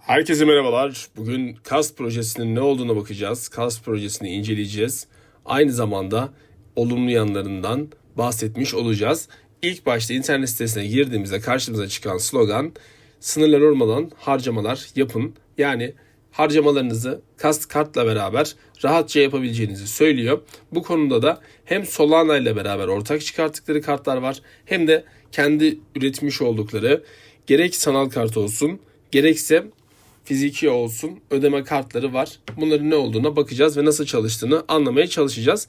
Herkese merhabalar. Bugün KAS projesinin ne olduğuna bakacağız. KAS projesini inceleyeceğiz. Aynı zamanda olumlu yanlarından bahsetmiş olacağız. İlk başta internet sitesine girdiğimizde karşımıza çıkan slogan sınırlar olmadan harcamalar yapın. Yani harcamalarınızı KAS kartla beraber rahatça yapabileceğinizi söylüyor. Bu konuda da hem Solana ile beraber ortak çıkarttıkları kartlar var hem de kendi üretmiş oldukları gerek sanal kart olsun gerekse fiziki olsun ödeme kartları var. Bunların ne olduğuna bakacağız ve nasıl çalıştığını anlamaya çalışacağız.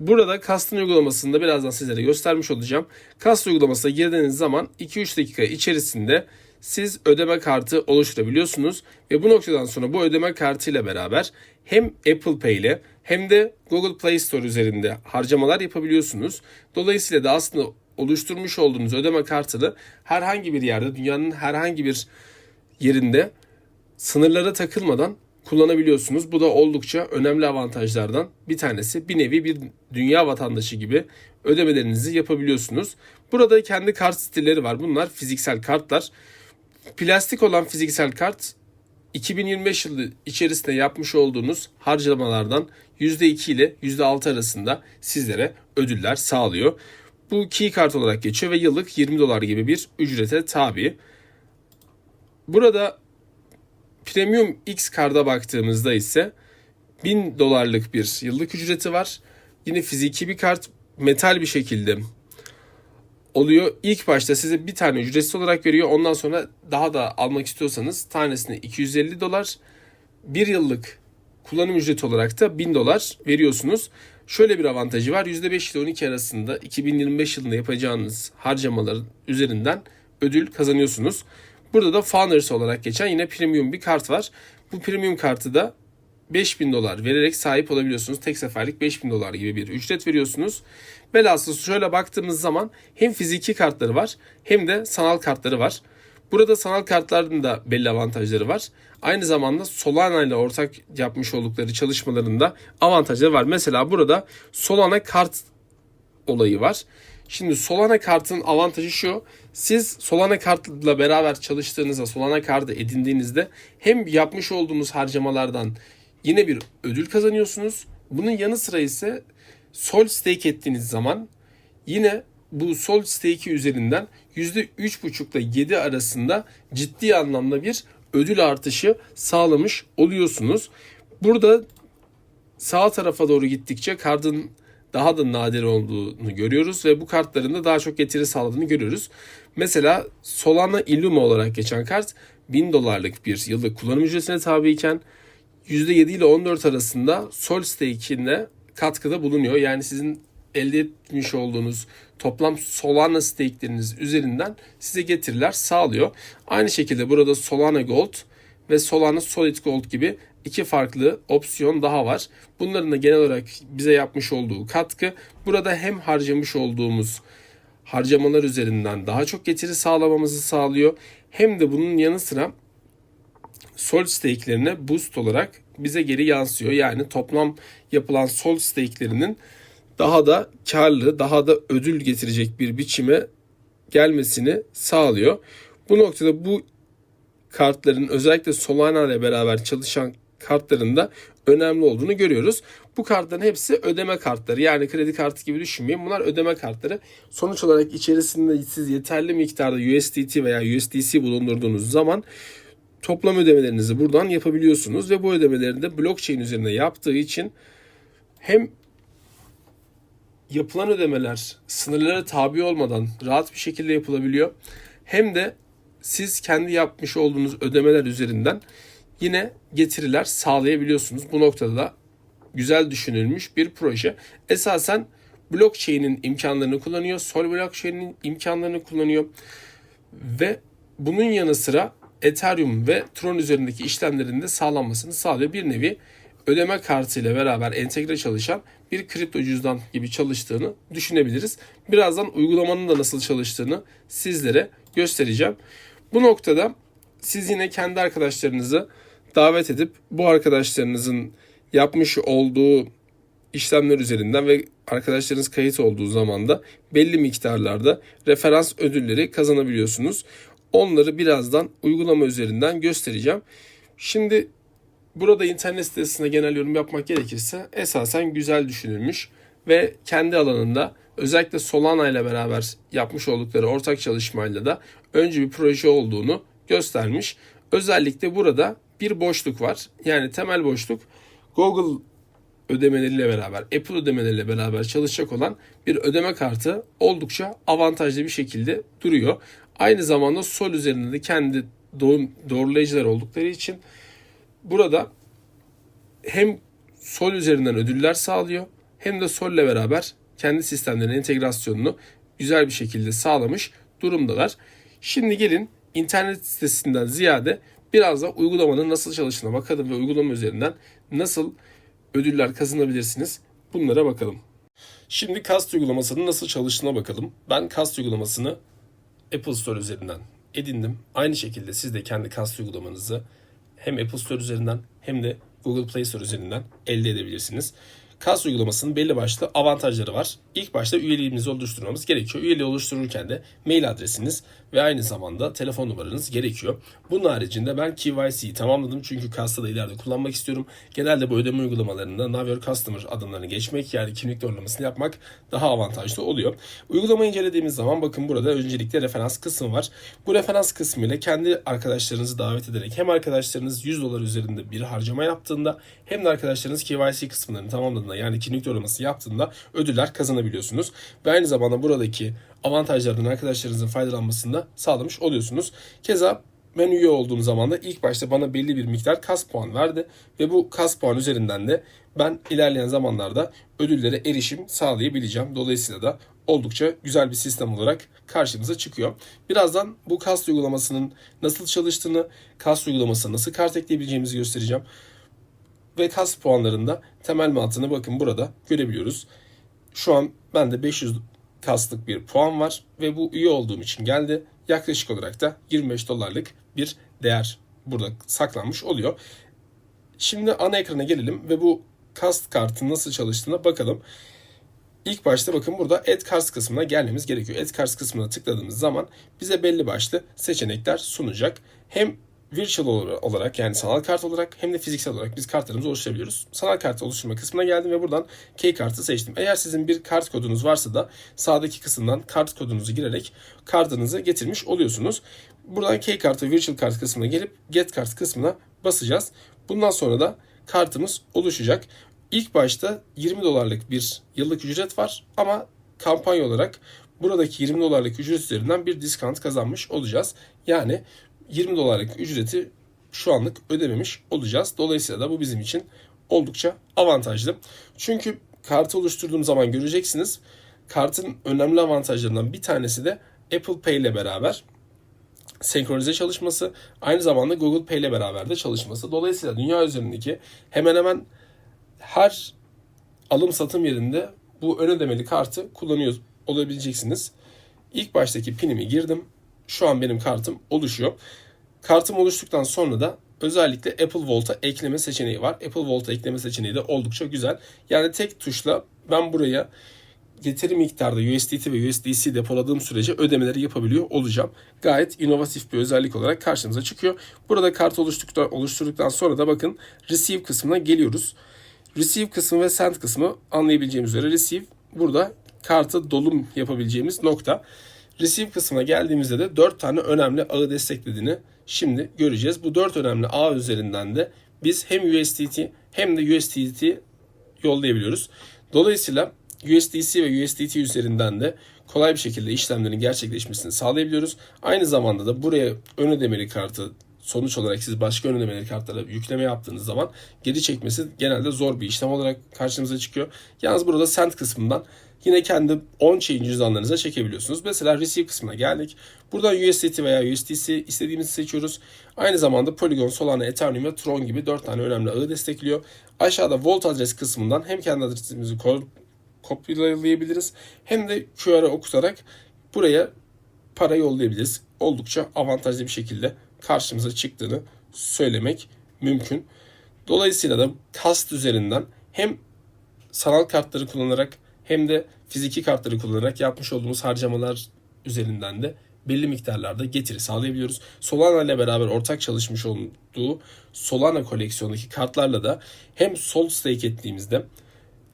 Burada Kast'ın uygulamasında birazdan sizlere göstermiş olacağım. Kast uygulamasına girdiğiniz zaman 2-3 dakika içerisinde siz ödeme kartı oluşturabiliyorsunuz ve bu noktadan sonra bu ödeme kartı ile beraber hem Apple Pay ile hem de Google Play Store üzerinde harcamalar yapabiliyorsunuz. Dolayısıyla da aslında oluşturmuş olduğunuz ödeme kartını herhangi bir yerde dünyanın herhangi bir yerinde sınırlara takılmadan kullanabiliyorsunuz. Bu da oldukça önemli avantajlardan bir tanesi. Bir nevi bir dünya vatandaşı gibi ödemelerinizi yapabiliyorsunuz. Burada kendi kart stilleri var. Bunlar fiziksel kartlar. Plastik olan fiziksel kart 2025 yılı içerisinde yapmış olduğunuz harcamalardan %2 ile %6 arasında sizlere ödüller sağlıyor. Bu key kart olarak geçiyor ve yıllık 20 dolar gibi bir ücrete tabi. Burada Premium X karda baktığımızda ise 1000 dolarlık bir yıllık ücreti var. Yine fiziki bir kart metal bir şekilde oluyor. İlk başta size bir tane ücretsiz olarak veriyor. Ondan sonra daha da almak istiyorsanız tanesine 250 dolar. Bir yıllık kullanım ücreti olarak da 1000 dolar veriyorsunuz. Şöyle bir avantajı var. %5 ile 12 arasında 2025 yılında yapacağınız harcamaların üzerinden ödül kazanıyorsunuz. Burada da Founders olarak geçen yine premium bir kart var. Bu premium kartı da 5000 dolar vererek sahip olabiliyorsunuz. Tek seferlik 5000 dolar gibi bir ücret veriyorsunuz. Velhasıl şöyle baktığımız zaman hem fiziki kartları var hem de sanal kartları var. Burada sanal kartların da belli avantajları var. Aynı zamanda Solana ile ortak yapmış oldukları çalışmalarında avantajları var. Mesela burada Solana kart olayı var. Şimdi Solana kartın avantajı şu. Siz Solana kartla beraber çalıştığınızda, Solana kartı edindiğinizde hem yapmış olduğunuz harcamalardan yine bir ödül kazanıyorsunuz. Bunun yanı sıra ise Sol stake ettiğiniz zaman yine bu Sol stake'i üzerinden %3,5 ile 7 arasında ciddi anlamda bir ödül artışı sağlamış oluyorsunuz. Burada sağ tarafa doğru gittikçe kardın daha da nadir olduğunu görüyoruz ve bu kartların da daha çok getiri sağladığını görüyoruz. Mesela Solana Illuma olarak geçen kart 1000 dolarlık bir yıllık kullanım ücretine tabiyken %7 ile 14 arasında Sol stake'inde katkıda bulunuyor. Yani sizin elde etmiş olduğunuz toplam Solana stake'leriniz üzerinden size getiriler sağlıyor. Aynı şekilde burada Solana Gold ve Solana Solid Gold gibi iki farklı opsiyon daha var. Bunların da genel olarak bize yapmış olduğu katkı burada hem harcamış olduğumuz harcamalar üzerinden daha çok getiri sağlamamızı sağlıyor. Hem de bunun yanı sıra sol stake'lerine boost olarak bize geri yansıyor. Yani toplam yapılan sol stake'lerinin daha da karlı, daha da ödül getirecek bir biçime gelmesini sağlıyor. Bu noktada bu kartların özellikle Solana ile beraber çalışan kartlarında önemli olduğunu görüyoruz. Bu kartların hepsi ödeme kartları. Yani kredi kartı gibi düşünmeyin. Bunlar ödeme kartları. Sonuç olarak içerisinde siz yeterli miktarda USDT veya USDC bulundurduğunuz zaman toplam ödemelerinizi buradan yapabiliyorsunuz ve bu ödemeleri de blockchain üzerinde yaptığı için hem yapılan ödemeler sınırlara tabi olmadan rahat bir şekilde yapılabiliyor. Hem de siz kendi yapmış olduğunuz ödemeler üzerinden yine getiriler sağlayabiliyorsunuz. Bu noktada da güzel düşünülmüş bir proje. Esasen blockchain'in imkanlarını kullanıyor. Sol blockchain'in imkanlarını kullanıyor. Ve bunun yanı sıra Ethereum ve Tron üzerindeki işlemlerin de sağlanmasını sağlıyor. Bir nevi ödeme kartı ile beraber entegre çalışan bir kripto cüzdan gibi çalıştığını düşünebiliriz. Birazdan uygulamanın da nasıl çalıştığını sizlere göstereceğim. Bu noktada siz yine kendi arkadaşlarınızı davet edip bu arkadaşlarınızın yapmış olduğu işlemler üzerinden ve arkadaşlarınız kayıt olduğu zaman da belli miktarlarda referans ödülleri kazanabiliyorsunuz. Onları birazdan uygulama üzerinden göstereceğim. Şimdi burada internet sitesine genel yorum yapmak gerekirse esasen güzel düşünülmüş ve kendi alanında özellikle Solana ile beraber yapmış oldukları ortak çalışmayla da önce bir proje olduğunu göstermiş. Özellikle burada bir boşluk var. Yani temel boşluk Google ödemeleriyle beraber, Apple ödemeleriyle beraber çalışacak olan bir ödeme kartı oldukça avantajlı bir şekilde duruyor. Aynı zamanda Sol üzerinde de kendi doğrulayıcılar oldukları için burada hem Sol üzerinden ödüller sağlıyor hem de Sol ile beraber kendi sistemlerinin entegrasyonunu güzel bir şekilde sağlamış durumdalar. Şimdi gelin internet sitesinden ziyade biraz da uygulamanın nasıl çalıştığına bakalım ve uygulama üzerinden nasıl ödüller kazanabilirsiniz bunlara bakalım. Şimdi Cast uygulamasının nasıl çalıştığına bakalım. Ben Cast uygulamasını Apple Store üzerinden edindim. Aynı şekilde siz de kendi Cast uygulamanızı hem Apple Store üzerinden hem de Google Play Store üzerinden elde edebilirsiniz. Kas uygulamasının belli başlı avantajları var. İlk başta üyeliğimizi oluşturmamız gerekiyor. Üyeliği oluştururken de mail adresiniz ve aynı zamanda telefon numaranız gerekiyor. Bunun haricinde ben KYC'yi tamamladım çünkü Kas'ta da ileride kullanmak istiyorum. Genelde bu ödeme uygulamalarında Know Your Customer adımlarını geçmek yani kimlik doğrulamasını yapmak daha avantajlı oluyor. Uygulamayı incelediğimiz zaman bakın burada öncelikle referans kısmı var. Bu referans kısmı ile kendi arkadaşlarınızı davet ederek hem arkadaşlarınız 100 dolar üzerinde bir harcama yaptığında hem de arkadaşlarınız KYC kısımlarını tamamladığında yani kimlik doğrulaması yaptığında ödüller kazanabiliyorsunuz. Ve aynı zamanda buradaki avantajlardan arkadaşlarınızın faydalanmasını da sağlamış oluyorsunuz. Keza ben üye olduğum zaman da ilk başta bana belli bir miktar kas puan verdi ve bu kas puan üzerinden de ben ilerleyen zamanlarda ödüllere erişim sağlayabileceğim. Dolayısıyla da oldukça güzel bir sistem olarak karşımıza çıkıyor. Birazdan bu kas uygulamasının nasıl çalıştığını, kas uygulamasına nasıl kart ekleyebileceğimizi göstereceğim. Ve kas puanlarında temel mantığını bakın burada görebiliyoruz. Şu an bende 500 kaslık bir puan var ve bu üye olduğum için geldi. Yaklaşık olarak da 25 dolarlık bir değer burada saklanmış oluyor. Şimdi ana ekrana gelelim ve bu kast kartın nasıl çalıştığına bakalım. İlk başta bakın burada Add Cards kısmına gelmemiz gerekiyor. Add Cards kısmına tıkladığımız zaman bize belli başlı seçenekler sunacak. Hem virtual olarak yani sanal kart olarak hem de fiziksel olarak biz kartlarımızı oluşturabiliyoruz. Sanal kart oluşturma kısmına geldim ve buradan key kartı seçtim. Eğer sizin bir kart kodunuz varsa da sağdaki kısımdan kart kodunuzu girerek kartınızı getirmiş oluyorsunuz. Buradan key kartı virtual kart kısmına gelip get kart kısmına basacağız. Bundan sonra da kartımız oluşacak. İlk başta 20 dolarlık bir yıllık ücret var ama kampanya olarak buradaki 20 dolarlık ücret üzerinden bir discount kazanmış olacağız. Yani 20 dolarlık ücreti şu anlık ödememiş olacağız. Dolayısıyla da bu bizim için oldukça avantajlı. Çünkü kartı oluşturduğum zaman göreceksiniz. Kartın önemli avantajlarından bir tanesi de Apple Pay ile beraber senkronize çalışması, aynı zamanda Google Pay ile beraber de çalışması. Dolayısıyla dünya üzerindeki hemen hemen her alım satım yerinde bu ön ödemeli kartı kullanıyor olabileceksiniz. İlk baştaki pinimi girdim. Şu an benim kartım oluşuyor. Kartım oluştuktan sonra da özellikle Apple Volt'a ekleme seçeneği var. Apple Volt'a ekleme seçeneği de oldukça güzel. Yani tek tuşla ben buraya getiri miktarda USDT ve USDC depoladığım sürece ödemeleri yapabiliyor olacağım. Gayet inovatif bir özellik olarak karşımıza çıkıyor. Burada kart oluşturduktan, oluşturduktan sonra da bakın Receive kısmına geliyoruz. Receive kısmı ve Send kısmı anlayabileceğimiz üzere Receive burada kartı dolum yapabileceğimiz nokta. Receive kısmına geldiğimizde de 4 tane önemli ağı desteklediğini şimdi göreceğiz. Bu 4 önemli ağ üzerinden de biz hem USDT hem de USDT yollayabiliyoruz. Dolayısıyla USDC ve USDT üzerinden de kolay bir şekilde işlemlerin gerçekleşmesini sağlayabiliyoruz. Aynı zamanda da buraya ön ödemeli kartı sonuç olarak siz başka ön ödemeli kartlara yükleme yaptığınız zaman geri çekmesi genelde zor bir işlem olarak karşınıza çıkıyor. Yalnız burada send kısmından yine kendi on-chain cüzdanlarınıza çekebiliyorsunuz. Mesela receive kısmına geldik. Buradan USDT veya USDC istediğimizi seçiyoruz. Aynı zamanda Polygon, Solana, Ethereum ve Tron gibi 4 tane önemli ağı destekliyor. Aşağıda Vault adres kısmından hem kendi adresimizi kopyalayabiliriz hem de QR'ı okutarak buraya para yollayabiliriz. Oldukça avantajlı bir şekilde karşımıza çıktığını söylemek mümkün. Dolayısıyla da kast üzerinden hem sanal kartları kullanarak hem de fiziki kartları kullanarak yapmış olduğumuz harcamalar üzerinden de belli miktarlarda getiri sağlayabiliyoruz. Solana ile beraber ortak çalışmış olduğu Solana koleksiyondaki kartlarla da hem sol stake ettiğimizde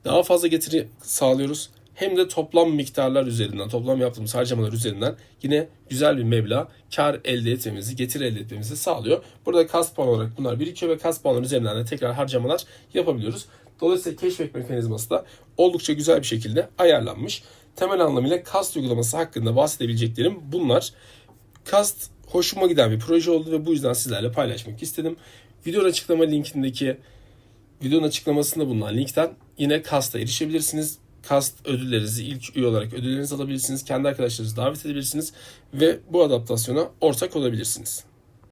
daha fazla getiri sağlıyoruz. Hem de toplam miktarlar üzerinden, toplam yaptığımız harcamalar üzerinden yine güzel bir meblağ kar elde etmemizi, getiri elde etmemizi sağlıyor. Burada kas puan olarak bunlar birikiyor ve kas puanları üzerinden de tekrar harcamalar yapabiliyoruz. Dolayısıyla keşfet mekanizması da oldukça güzel bir şekilde ayarlanmış. Temel anlamıyla kast uygulaması hakkında bahsedebileceklerim bunlar. Kast hoşuma giden bir proje oldu ve bu yüzden sizlerle paylaşmak istedim. Videonun açıklama linkindeki videonun açıklamasında bulunan linkten yine Kast'a erişebilirsiniz. Kast ödüllerinizi ilk üye olarak ödüllerinizi alabilirsiniz. Kendi arkadaşlarınızı davet edebilirsiniz ve bu adaptasyona ortak olabilirsiniz.